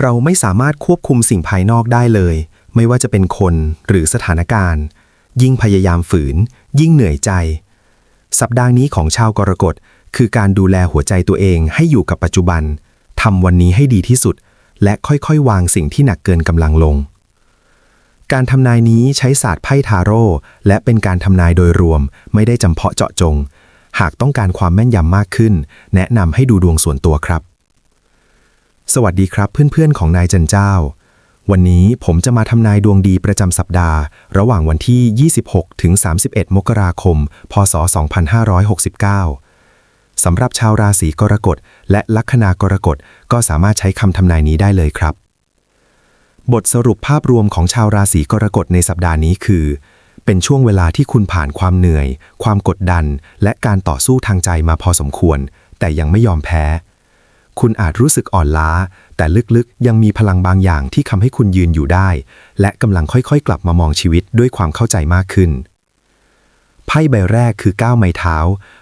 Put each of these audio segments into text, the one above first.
เราไม่สามารถควบคุมสิ่งภายนอกได้เลย ไม่ว่าจะเป็นคนหรือสถานการณ์ ยิ่งพยายามฝืน ยิ่งเหนื่อยใจ สัปดาห์นี้ของชาวกรกฎคือการดูแลหัวใจตัวเองให้อยู่กับปัจจุบันทำวันนี้ให้ดีที่สุด และค่อยๆ วางสิ่งที่หนักเกินกำลังลง การทำนายนี้ใช้ศาสตร์ไพ่ทาโร่และเป็นการทำนายโดยรวม ไม่ได้จำเพาะเจาะจง หากต้องการความแม่นยำมากขึ้น แนะนำให้ดูดวงส่วนตัวครับ สวัสดีครับเพื่อนๆของนายจันเจ้า วันนี้ผมจะมาทำนายดวงดีประจำสัปดาห์ ระหว่างวันที่ 26 ถึง 31 มกราคม พศ 2569 สำหรับชาวราศีกรกฎและลัคนากรกฎก็สามารถใช้คำทำนายนี้ได้เลยครับ บทสรุปภาพรวมของชาวราศีกรกฎในสัปดาห์นี้คือ เป็นช่วงเวลาที่คุณผ่านความเหนื่อย ความกดดัน และการต่อสู้ทางใจมาพอสมควร แต่ยังไม่ยอมแพ้ คุณอาจรู้สึกอ่อนล้า แต่ลึกๆ ยังมีพลังบางอย่างที่ทำให้คุณยืนอยู่ได้ และกำลังค่อยๆ กลับมามองชีวิตด้วยความเข้าใจมากขึ้น ไพ่ใบแรกคือก้าวไม้เท้า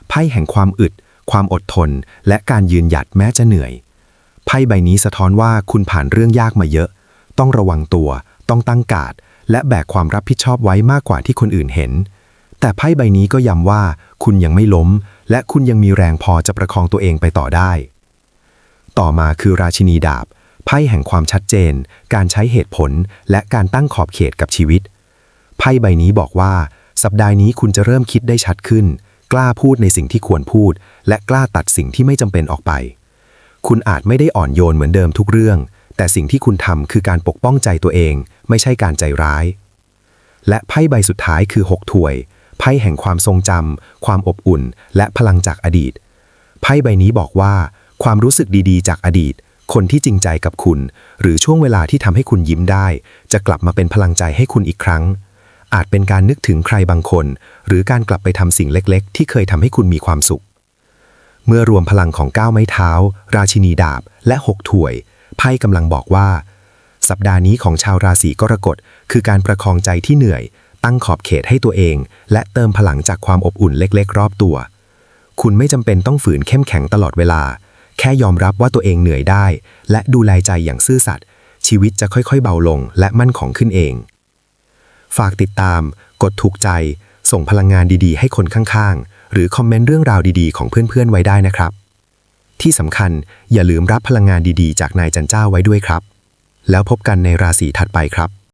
ไพ่แห่งความอึด ความอดทน และการยืนหยัดแม้จะเหนื่อย ไพ่ใบนี้สะท้อนว่าคุณผ่านเรื่องยากมาเยอะ ต้องระวังตัว ต้องตั้งกาดและแบกความรับผิดชอบไว้มากกว่าที่คนอื่นเห็น แต่ไพ่ใบนี้ก็ย้ำว่าคุณยังไม่ล้ม และคุณยังมีแรงพอจะประคองตัวเองไปต่อได้ ต่อมาคือราชินีดาบ ไพ่แห่งความชัดเจน การใช้เหตุผล และการตั้งขอบเขตกับชีวิต ไพ่ใบนี้บอกว่า สัปดาห์นี้คุณจะเริ่มคิดได้ชัดขึ้น กล้าพูดในสิ่งที่ควรพูด และกล้าตัดสิ่งที่ไม่จำเป็นออกไป คุณอาจไม่ได้อ่อนโยนเหมือนเดิมทุกเรื่อง แต่สิ่งที่คุณทำคือการปกป้องใจตัวเอง ไม่ใช่การใจร้าย และไพ่ใบสุดท้ายคือหกถ้วย ไพ่แห่งความทรงจำความอบอุ่น และพลังจากอดีต ไพ่ใบนี้บอกว่า ความรู้สึกดีๆ จากอดีต คนที่จริงใจกับคุณ หรือช่วงเวลาที่ทำให้คุณยิ้มได้ จะกลับมาเป็นพลังใจให้คุณอีกครั้ง อาจเป็นการนึกถึงใครบางคน หรือการกลับไปทำสิ่งเล็กๆ ที่เคยทำให้คุณมีความสุข เมื่อรวมพลังของก้าวไม้เท้า ราชินีดาบ และหกถ้วย ไพ่กำลังบอกว่า สัปดาห์นี้ของชาวราศีกรกฎคือการประคองใจที่เหนื่อย ตั้งขอบเขตให้ตัวเอง และเติมพลังจากความอบอุ่นเล็ก ๆ รอบตัว คุณไม่จำเป็นต้องฝืนเข้มแข็งตลอดเวลา แค่ยอมรับว่าตัวเองเหนื่อยได้ และดูแลใจอย่างซื่อสัตย์ชีวิตจะค่อยๆเบาลงและมั่นของขึ้นเอง ฝากติดตาม กดถูกใจ ส่งพลังงานดีๆ ให้คนข้างๆ หรือคอมเมนต์เรื่องราวดีๆ ของเพื่อนๆไว้ได้นะครับ ที่สำคัญอย่าลืมรับพลังงานดีๆ จากนายจันเจ้าไว้ด้วยครับ แล้วพบกันในราศีถัดไปครับ